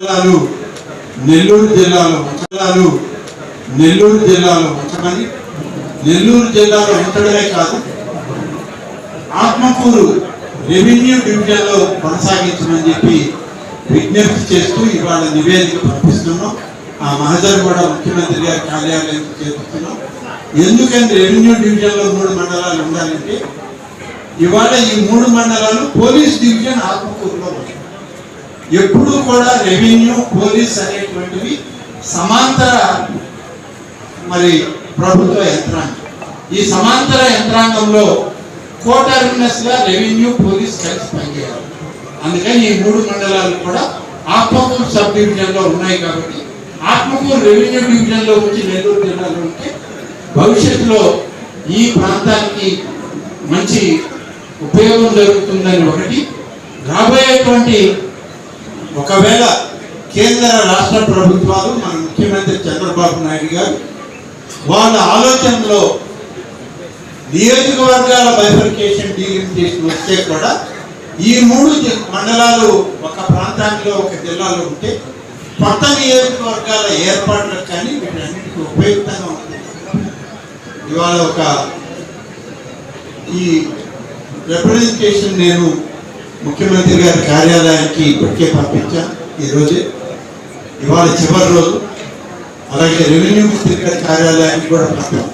జిల్లాలు నెల్లూరు జిల్లాలో జిల్లాలు నెల్లూరు జిల్లాలో ఉంచమని నెల్లూరు జిల్లాలో ఉంచడమే కాదు ఆత్మకూరు రెవెన్యూ డివిజన్లో కొనసాగించమని చెప్పి విజ్ఞప్తి చేస్తూ ఇవాళ నివేదిక పంపిస్తున్నాం. ఆ మహజర్ కూడా ముఖ్యమంత్రి గారి కార్యాలయం చేస్తున్నాం ఎందుకంటే రెవెన్యూ డివిజన్లో మూడు మండలాలు ఉండాలంటే ఇవాళ ఈ మూడు మండలాలు పోలీస్ డివిజన్ ఆత్మకూరులో ఉన్నాయి ఎప్పుడూ కూడా రెవెన్యూ పోలీస్ అనేటువంటివి సమాంతర మరి ప్రభుత్వ యంత్రాంగం. ఈ సమాంతర యంత్రాంగంలో కోటర్నెస్గా రెవెన్యూ పోలీస్ కలిసి పనిచేయాలి. అందుకని ఈ మూడు మండలాలు కూడా ఆత్మకూరు సబ్ డివిజన్లో ఉన్నాయి కాబట్టి ఆత్మకూరు రెవెన్యూ డివిజన్లో వచ్చి నెల్లూరు జిల్లాలో ఉంటే భవిష్యత్తులో ఈ ప్రాంతానికి మంచి ఉపయోగం జరుగుతుందని ఒకటి. రాబోయేటువంటి ఒకవేళ కేంద్ర రాష్ట్ర ప్రభుత్వాలు మన ముఖ్యమంత్రి చంద్రబాబు నాయుడు గారు వాళ్ళ ఆలోచనలో నియోజకవర్గాల బైఫర్కేషన్ డీలిమిటేషన్ వస్తే కూడా ఈ మూడు మండలాలు ఒక ప్రాంతానికి ఒక జిల్లాలో ఉంటే కొత్త నియోజకవర్గాల ఏర్పాట్లకు కానీ వీటన్నిటికీ ఉపయుక్తంగా ఉంటుంది. ఇవాళ ఒక ఈ రిప్రజెంటేషన్ నేను ముఖ్యమంత్రి గారి కార్యాలయానికి ఇప్పటికే పంపించా ఈరోజే. ఇవాళ చివరి రోజు. అలాగే రెవెన్యూ మంత్రి గారి కార్యాలయానికి కూడా పంపాం.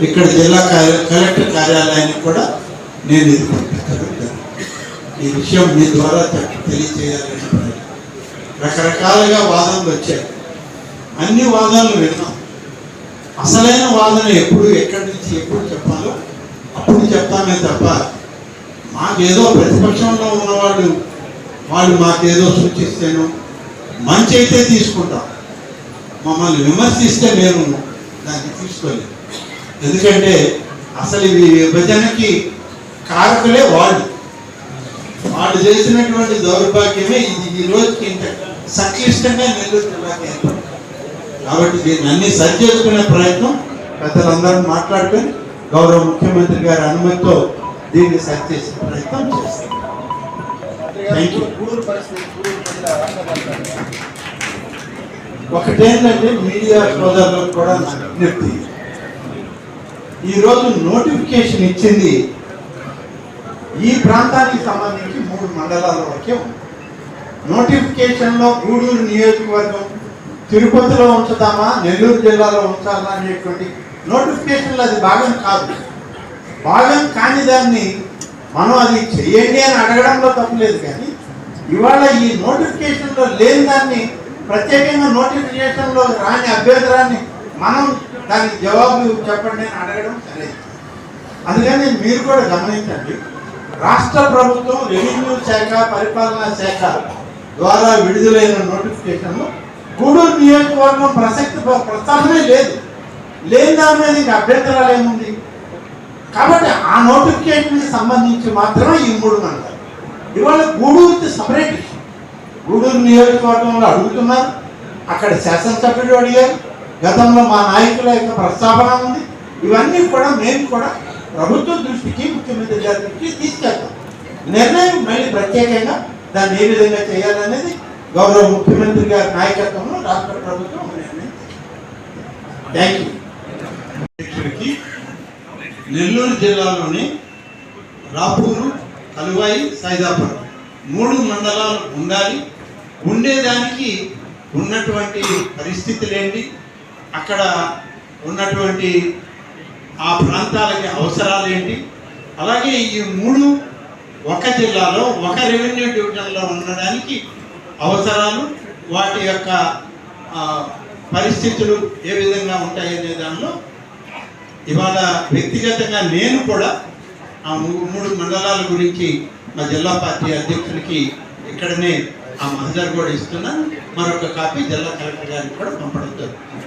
ఇక్కడ జిల్లా కార్య- కలెక్టర్ కార్యాలయానికి కూడా నేను ఇది పంపించగలుగుతాను ఈ విషయం మీ ద్వారా తెలియజేయాలని రకరకాలుగా వాదనలు వచ్చాయి. అన్ని వాదనలు విన్నాం. అసలైన వాదన ఎప్పుడు ఎక్కడి నుంచి ఎప్పుడు చెప్పాలో అప్పుడు చెప్తామే తప్ప మాకేదో ప్రతిపక్షంలో ఉన్నవాళ్ళు వాళ్ళు మాకేదో సూచిస్తేను మంచి అయితే తీసుకుంటాం. మమ్మల్ని విమర్శిస్తే మేము దాన్ని తీసుకోలేదు ఎందుకంటే అసలు ఈ విభజనకి కారకులే వాళ్ళు. వాళ్ళు చేసినటువంటి దౌర్భాగ్యమే ఇది ఈ రోజుకి ఇంత సంక్లిష్టంగా నెల్లూరు జిల్లాకి ఏర్పడింది. కాబట్టి దీన్ని అన్ని సరి చేసుకునే ప్రయత్నం పెద్దలందరూ మాట్లాడుకొని గౌరవ ముఖ్యమంత్రి గారి అనుమతితో దీన్ని సరి చేసే. ప్రయత్నం చేస్తాం ఒకటేంటంటే మీడియా సోదరులకు కూడా నా విజ్ఞప్తి. ఈరోజు నోటిఫికేషన్ ఇచ్చింది ఈ ప్రాంతానికి సంబంధించి మూడు మండలాల వరకే ఉంది. నోటిఫికేషన్లో గూడూరు నియోజకవర్గం తిరుపతిలో ఉంచుతామా నెల్లూరు జిల్లాలో ఉంచాలా అనేటువంటి నోటిఫికేషన్లో అది భాగం కాదు. భాగం కాని దాన్ని మనం అది చెయ్యండి అని అడగడంలో తప్పలేదు కానీ ఇవాళ ఈ నోటిఫికేషన్లో లేని దాన్ని ప్రత్యేకంగా నోటిఫికేషన్లో రాని అభ్యంతరాన్ని మనం దానికి జవాబు చెప్పండి అని అడగడం సరే. అందుకని మీరు కూడా గమనించండి రాష్ట్ర ప్రభుత్వం రెవెన్యూ శాఖ పరిపాలనా శాఖ ద్వారా విడుదలైన నోటిఫికేషన్లో గూడూరు నియోజకవర్గం ప్రసక్తి ప్రస్తావనే లేదు. లేని దాని మీద ఇంకా అభ్యంతరాలు ఏముంది? కాబట్టి ఆ నోటిఫికేషన్కి సంబంధించి మాత్రమే ఈ మూడు అంటారు. ఇవాళ గూడూరుకి సపరేట్ గూడూరు నియోజకవర్గంలో అడుగుతున్నారు. అక్కడ శాసనసభ్యుడు అడిగారు. గతంలో మా నాయకుల యొక్క ప్రస్తావన ఉంది. ఇవన్నీ కూడా మేము కూడా ప్రభుత్వ దృష్టికి ముఖ్యమంత్రి గారి దృష్టికి తీసుకెళ్తాం. నిర్ణయం మళ్ళీ ప్రత్యేకంగా దాన్ని ఏ విధంగా చేయాలనేది గౌరవ ముఖ్యమంత్రి గారి నాయకత్వంలో రాష్ట్ర ప్రభుత్వం నిర్ణయం థ్యాంక్ యూ నెల్లూరు జిల్లాలోని రాపూరు కలువాయి సైదాపురం మూడు మండలాలు ఉండాలి. ఉండేదానికి ఉన్నటువంటి పరిస్థితులు ఏంటి అక్కడ ఉన్నటువంటి ఆ ప్రాంతాలకి అవసరాలు ఏంటి? అలాగే ఈ మూడు ఒక జిల్లాలో ఒక రెవెన్యూ డివిజన్లో ఉండడానికి అవసరాలు వాటి యొక్క పరిస్థితులు ఏ విధంగా ఉంటాయనే దానిలో ఇవాళ వ్యక్తిగతంగా నేను కూడా ఆ మూడు మండలాల గురించి మా జిల్లా పార్టీ అధ్యక్షుడికి ఇక్కడనే ఆ మహజర్ కూడా ఇస్తున్నాను మరొక కాపీ జిల్లా కలెక్టర్ గారికి కూడా పంపడం జరుగుతుంది.